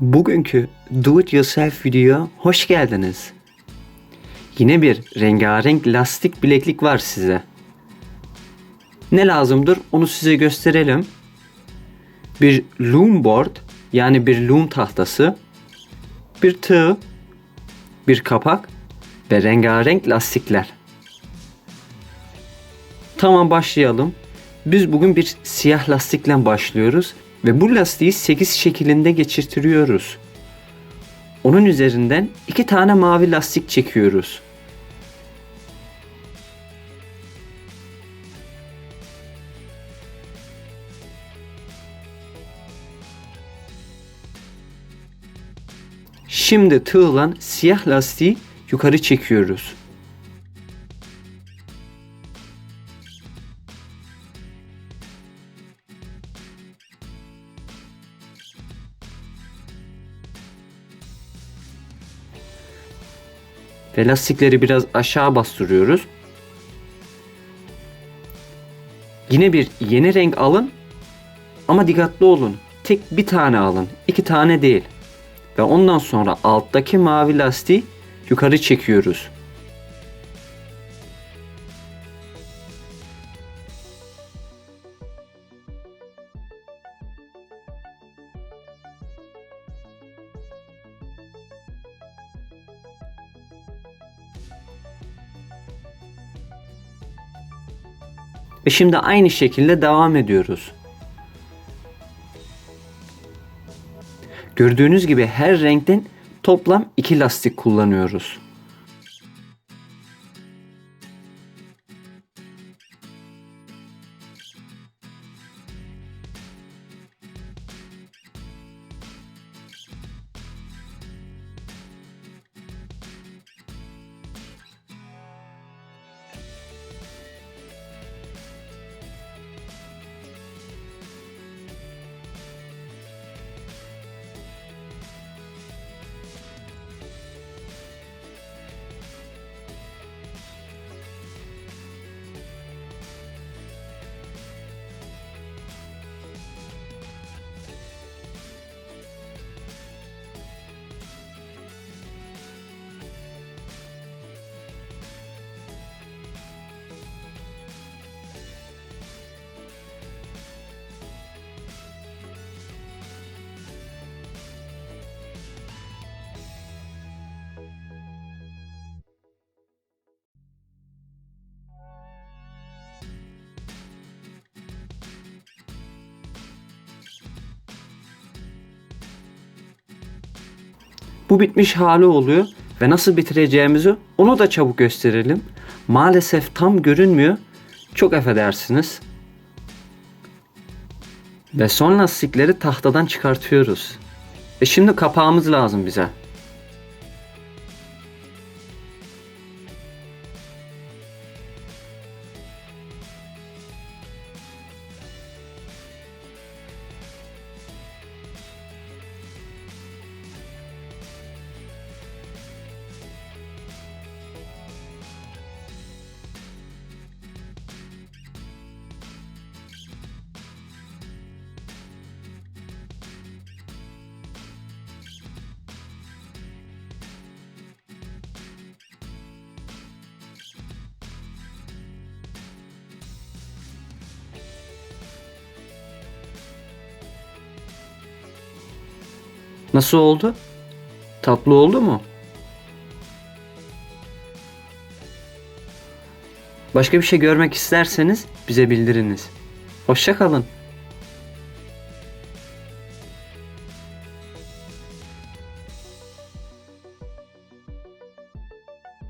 Bugünkü Do It Yourself video hoş geldiniz. Yine bir rengarenk lastik bileklik var size. Ne lazımdır onu size gösterelim. Bir loom board yani bir loom tahtası, bir tığ, bir kapak ve rengarenk lastikler. Tamam başlayalım. Biz bugün bir siyah lastikle başlıyoruz ve bu lastiği 8 şeklinde geçirtiyoruz. Onun üzerinden iki tane mavi lastik çekiyoruz. Şimdi tığla siyah lastiği yukarı çekiyoruz. Ve lastikleri biraz aşağı bastırıyoruz. Yine bir yeni renk alın ama dikkatli olun. Tek bir tane alın. iki tane değil. Ve ondan sonra alttaki mavi lastiği yukarı çekiyoruz. Ve şimdi aynı şekilde devam ediyoruz. Gördüğünüz gibi her renkten toplam iki lastik kullanıyoruz. Bu bitmiş hali oluyor ve nasıl bitireceğimizi onu da çabuk gösterelim. Maalesef tam görünmüyor. Çok affedersiniz. Ve son lastikleri tahtadan çıkartıyoruz. E şimdi kapağımız lazım bize. Nasıl oldu? Tatlı oldu mu? Başka bir şey görmek isterseniz bize bildiriniz. Hoşça kalın.